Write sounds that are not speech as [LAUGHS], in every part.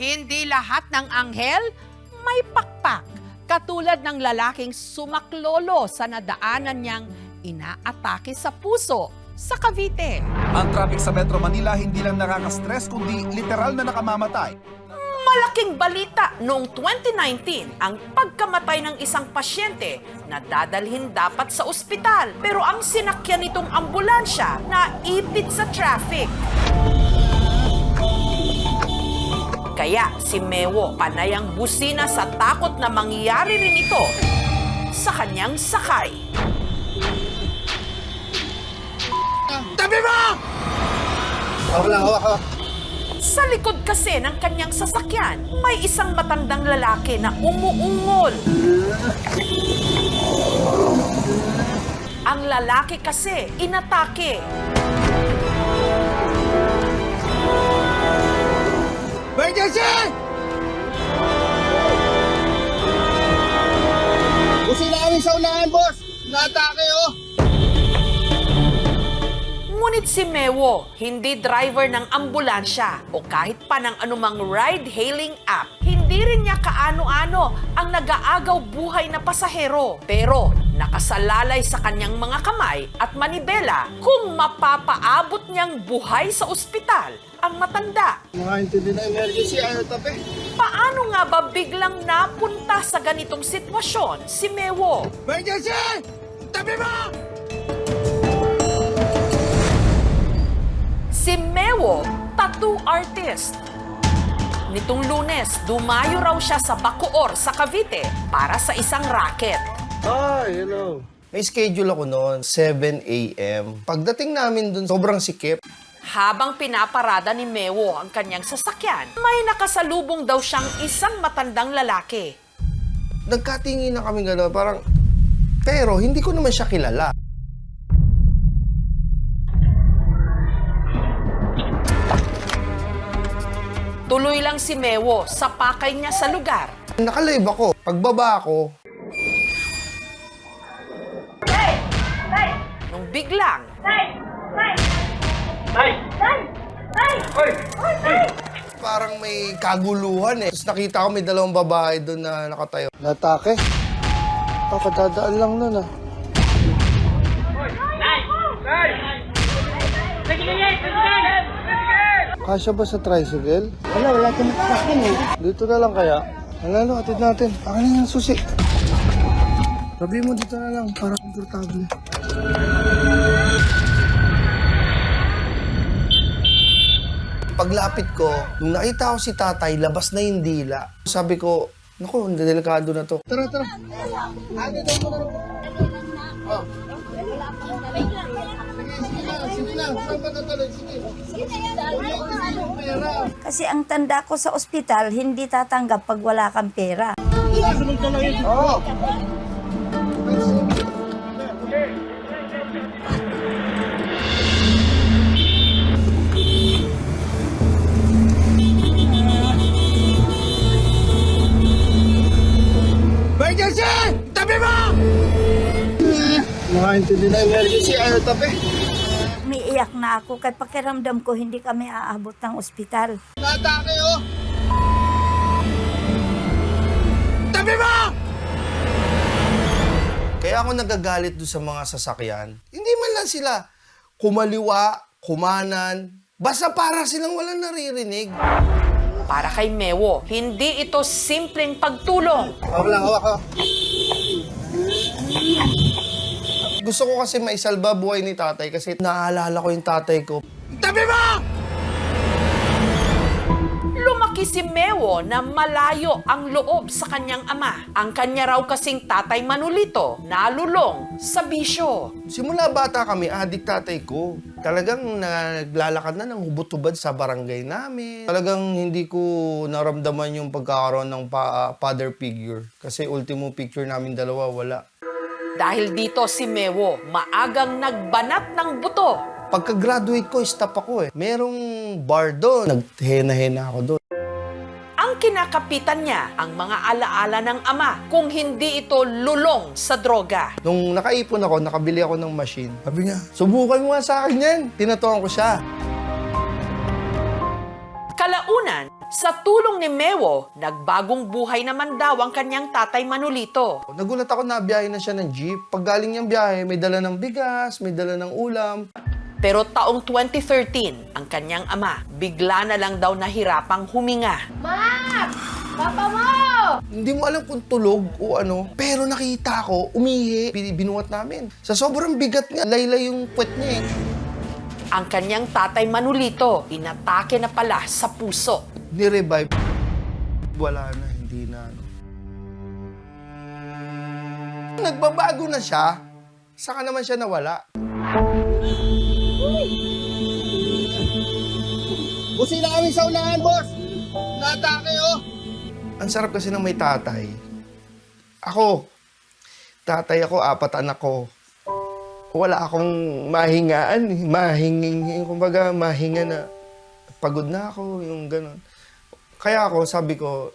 Hindi lahat ng anghel may pakpak. Katulad ng lalaking sumaklolo sa nadaanan niyang inaatake sa puso sa Cavite. Ang traffic sa Metro Manila hindi lang nakaka-stress kundi literal na nakamamatay. Malaking balita noong 2019 ang pagkamatay ng isang pasyente na dadalhin dapat sa ospital. Pero ang sinakyan nitong ambulansya na ipit sa traffic. Kaya si Mewo panay ang busina sa takot na mangyari rin ito sa kanyang sakay. Hawak lang, hawak, hawak. Sa likod kasi ng kanyang sasakyan, may isang matandang lalaki na umuungol. Ang lalaki kasi inatake. Emergency! Busi namin sa unahan, boss. Naatake, oh. Ngunit si Mewo, hindi driver ng ambulansya o kahit pa ng anumang ride-hailing app, hindi rin niya kaano-ano ang nag-aagaw buhay na pasahero. Pero nakasalalay sa kanyang mga kamay at manibela kung mapapaabot niyang buhay sa ospital ang matanda. Makaintindi na emergency, ayaw tabi. Paano nga ba biglang napunta sa ganitong sitwasyon si Mewo? Emergency! Tabi mo! Si Mewo, tattoo artist. Nitong lunes, dumayo raw siya sa Bacoor sa Cavite para sa isang racket. Hi, hello. May schedule ako noon, 7 a.m. Pagdating namin dun, sobrang sikip. Habang pinaparada ni Mewo ang kanyang sasakyan, may nakasalubong daw siyang isang matandang lalaki. Nagkatingin na kami gano'n, parang... Pero hindi ko naman siya kilala. Tuloy lang si Mewo sa pakay niya sa lugar. Nakalive ako. Pagbaba ko, parang may kaguluhan eh. Tapos nakita ko may dalawang babae doon na nakatayo. Natake? Oh, kadadaan lang nun ah. Kasya ba sa tricycle? Wala, wala kang sakin eh. Dito na lang kaya. Alalo, atid natin. Akin na yung susi. Sabi mo dito na lang, para komportable. Paglapit ko, nung nakita ko si tatay, labas na yung dila. Sabi ko, naku, delikado na to. Tara, tara. Sige na, saan ba natuloy? Sige. Kasi ang tanda ko sa ospital, hindi tatanggap pag wala kang pera. Oo. Emergency! 99 emergency, ayaw tabi. Umiiyak na ako kay pakiramdam ko hindi kami aabot ng ospital. Lata kayo! Tabi mo! Kaya ako nagagalit doon sa mga sasakyan. Hindi man lang sila kumaliwa, kumanan, basta para silang walang naririnig para kay Mewo. Hindi ito simpleng pagtulong. Hawak lang, hawak, hawak. Gusto ko kasi maisalba buhay ni tatay kasi naaalala ko yung tatay ko. Tabi mo! Lumaki si Mewo na malayo ang loob sa kanyang ama. Ang kanya raw kasing tatay Manulito nalulong sa bisyo. Simula bata kami, adik tatay ko. Talagang naglalakad na ng hubot-hubad sa barangay namin. Talagang hindi ko naramdaman yung pagkakaroon ng pa- father figure. Kasi ultimo picture namin dalawa, wala. Dahil dito si Mewo maagang nagbanat ng buto. Pagka-graduate ko, stop ako eh. Merong bar doon. Naghena-hena ako doon. Ang kinakapitan niya ang mga alaala ng ama kung hindi ito lulong sa droga. Nung nakaipon ako, nakabili ako ng machine. Sabi niya, subukan mo nga sa akin yan. Tinatuan ko siya. Kalaunan, sa tulong ni Mewo, nagbagong buhay naman daw ang kanyang tatay Manolito. Nagulat ako na biyahe na siya ng jeep. Pag galing niyang biyahe, may dala ng bigas, may dala ng ulam. Pero taong 2013, ang kanyang ama, bigla na lang daw nahirapang huminga. Hindi mo alam kung tulog o ano, pero nakita ko, umihi, Bin- binuhat namin. Sa sobrang bigat nga, laylay yung puwet niya eh. Ang kanyang tatay Manolito, inatake na pala sa puso. Ni-revive. Wala na, hindi na ano. Nagbabago na siya, saka naman siya nawala. Busi na kami sa unahan, boss! Natake, oh! Ang sarap kasi ng may tatay. Ako, tatay ako, apat anak ko. Wala akong mahingaan, mahinging, kumbaga mahinga na pagod na ako, yung ganun. Kaya ako, sabi ko,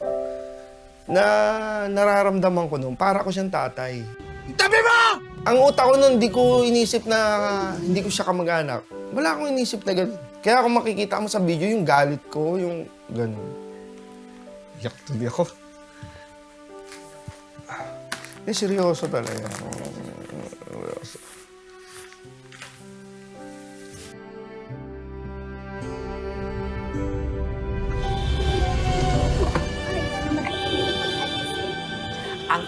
na nararamdaman ko noon, para ko siyang tatay. Tabi mo! Ang utak ko noon, hindi ko inisip na hindi ko siya kamag-anak. Wala akong inisip na ganun. Kaya kung makikita mo sa video, yung galit ko, yung ganun. Iyak tuloy ako. Eh, seryoso talaga.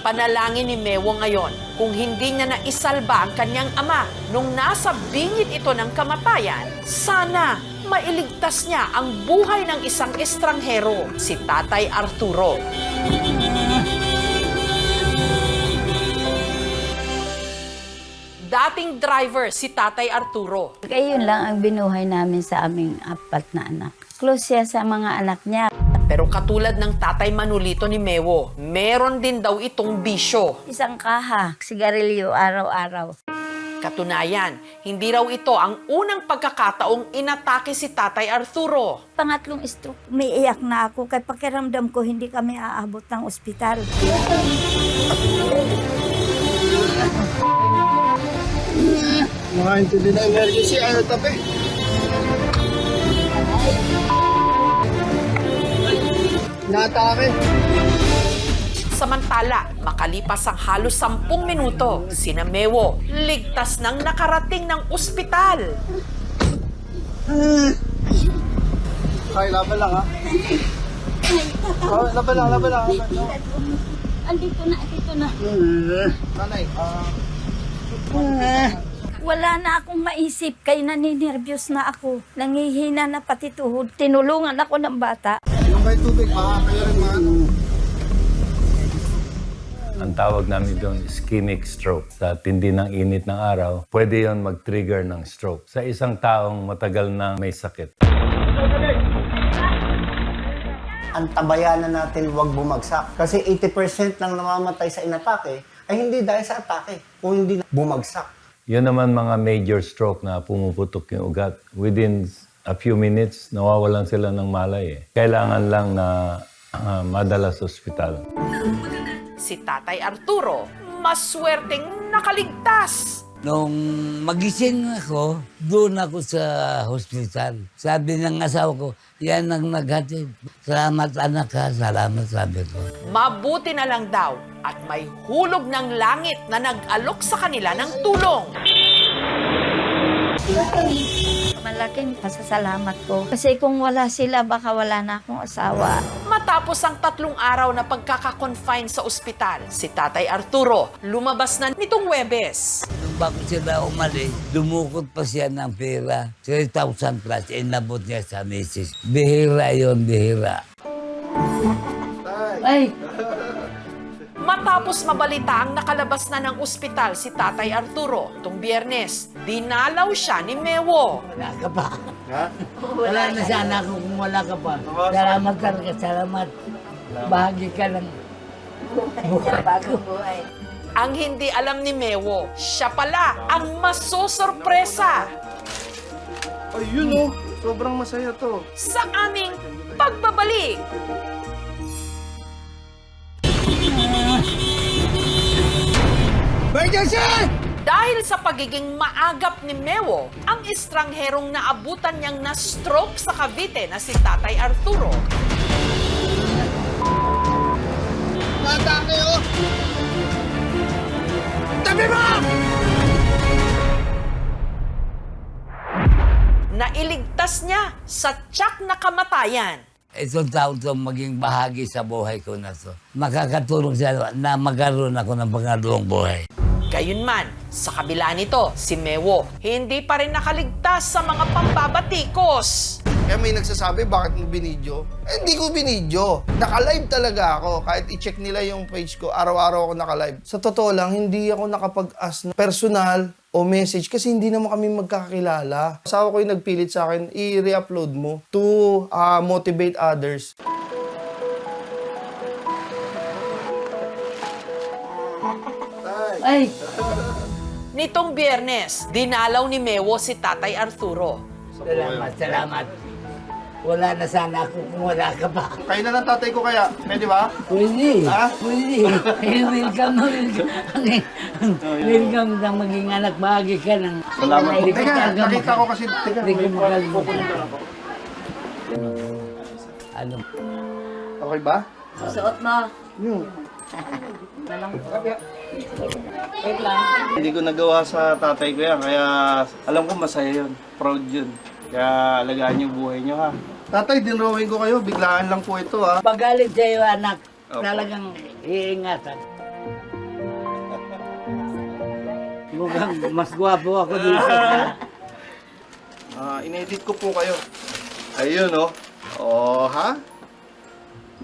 Panalangin ni Mewo ngayon, kung hindi niya na isalba ang kanyang ama nung nasa bingit ito ng kamatayan, sana mailigtas niya ang buhay ng isang estranghero, si Tatay Arturo. Dating driver si Tatay Arturo. Kaya lang ang binuhay namin sa aming apat na anak. Close siya sa mga anak niya. Pero katulad ng Tatay Manolito ni Mewo, meron din daw itong bisyo. Isang kaha, sigarilyo araw-araw. Katunayan, hindi raw ito ang unang pagkakataong inatake si Tatay Arturo. Pangatlong stroke, umiiyak na ako. Kaya pakiramdam ko, hindi kami aabot ng ospital. Mga intindi na emergency, ayaw tabi. Natake. Samantala, makalipas ang halos sampung minuto, sina Mewo ligtas nang nakarating ng ospital. Ay, laban lang, ha? Oh, laban lang, laban lang. Andito na, andito na. Nanay, ah... Wala na akong maisip, kaya naninervyos na ako. Nangihina na pati tuhod. Tinulungan ako ng bata. Yung may tubig, baka kayo rin maano. Ang tawag namin doon ischemic stroke. Sa tindi ng init ng araw, pwede yon mag-trigger ng stroke. Sa isang taong matagal na may sakit. ang tabayanan natin huwag bumagsak. Kasi 80% ng namamatay sa inatake ay hindi dahil sa atake, kung hindi bumagsak. Yun naman mga major stroke na pumuputok yung ugat. Within a few minutes, nawawalan sila ng malay. Eh. Kailangan lang na ah, madala sa ospital. Si Tatay Arturo, maswerteng nakaligtas. Nung magising ako, doon ako sa hospital. Sabi ng asawa ko, yan ang naghatid. Salamat anak ha, salamat sabi ko. Mabuti na lang daw at may hulog ng langit na nag-alok sa kanila ng tulong. Malaking pasasalamat ko. Kasi kung wala sila, baka wala na akong asawa. Matapos ang tatlong araw na pagkakakonfine sa ospital, si Tatay Arturo lumabas na nitong Webes. Nung bago sila umalis, dumukot pa siya ng pera. 3,000 plus, inabot niya sa misis. Bihira yon bihira. Ay, Matapos mabalita ang nakalabas na ng ospital si Tatay Arturo, itong biyernes, dinalaw siya ni Mewo. wala ka pa. Wala na sana ako kung wala ka pa. Salamat talaga, salamat. Bahagi ka lang. Bago buhay. Ang hindi alam ni Mewo, siya pala ang masosorpresa Ayun oh, sobrang masaya to. sa aming pagbabalik. Emergency! Dahil sa pagiging maagap ni Mewo, ang estrangherong naabutan niyang na-stroke sa Cavite na si Tatay Arturo. Nailigtas niya sa tiyak na kamatayan. Itong taon to maging bahagi sa buhay ko na to. Makakatulong siya na magkaroon ako ng pangalawang buhay. Gayunman, sa kabila nito, si Mewo hindi pa rin nakaligtas sa mga pambabatikos. Kaya may nagsasabi, bakit mo binidyo? Eh, hindi ko binidyo. Naka-live talaga ako. Kahit i-check nila yung page ko, araw-araw ako naka-live. Sa totoo lang, hindi ako nakapag-ask ng personal o message kasi hindi naman kami magkakakilala. Asawa ko yung nagpilit sa akin, i-re-upload mo to ah, motivate others. Ay, Nitong biyernes, dinalaw ni Mewo si Tatay Arturo. Salamat, salamat. Wala na sana ako kung wala ka pa. Kailan ang tatay ko kaya? Pwede ba? Pwede. Ha? Pwede. [LAUGHS] Eh, welcome na welcome. welcome na maging anak bahagi ka ng... Salamat po. Teka, talaga nakita ko kasi... Teka, Hindi ko makalimutan. Ano? Okay ba? suot mo. Hindi ko nagawa sa tatay ko yan, kaya alam ko masaya yun. Proud yun. Kaya alagaan niyo buhay niyo ha. Tatay, dinrawing ko kayo. Biglaan lang po ito ha. Pagalit sa'yo, anak. Opo. Talagang iingatan. [LAUGHS] Mukhang mas gwapo ako dito. [LAUGHS] Ah, inedit ko po kayo. Ayun oh. Oh, ha?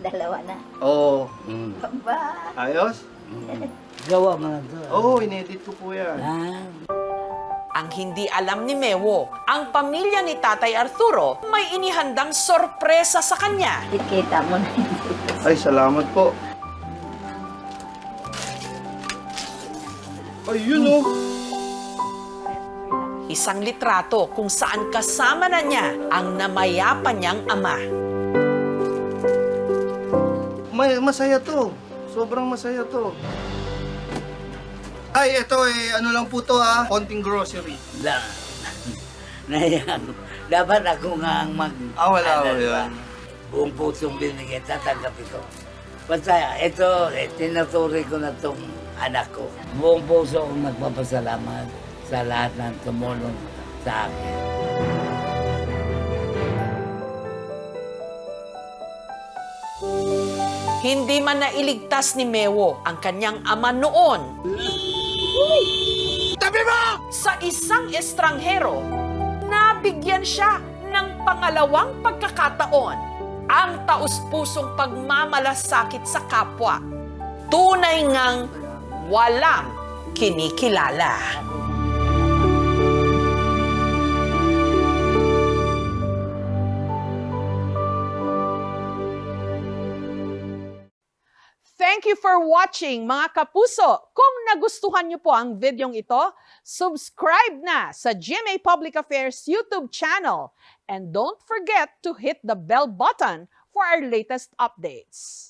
Dalawa na. Oh. Mm. Ba? Ayos? Gawa mo na to. Oh, inedit ko po yan. Ah. Ang hindi alam ni Mewo, ang pamilya ni Tatay Arturo may inihandang sorpresa sa kanya. Ikita mo na Ay, salamat po. Ayun oh. Isang litrato kung saan kasama na niya ang namayapa niyang ama. May, masaya to. Sobrang masaya to. Ay, ito eh, ano lang po to ha, konting grocery. Da. [LAUGHS] Nayan. Dapat ako nga ang mag... Ah, wala, ano, wala. diba? Buong pusong binigay, tatanggap ito. Basta ito, eh, tinuturi ko na itong anak ko. Buong puso akong nagpapasalamat sa lahat ng tumulong sa akin. Hindi man nailigtas ni Mewo ang kanyang ama noon. Isang estranghero, nabigyan siya ng pangalawang pagkakataon ang taus-pusong pagmamalasakit sa kapwa. Tunay ngang walang kinikilala. Thank you for watching mga kapuso. Kung nagustuhan niyo po ang videong ito, subscribe na sa GMA Public Affairs YouTube channel. And don't forget to hit the bell button for our latest updates.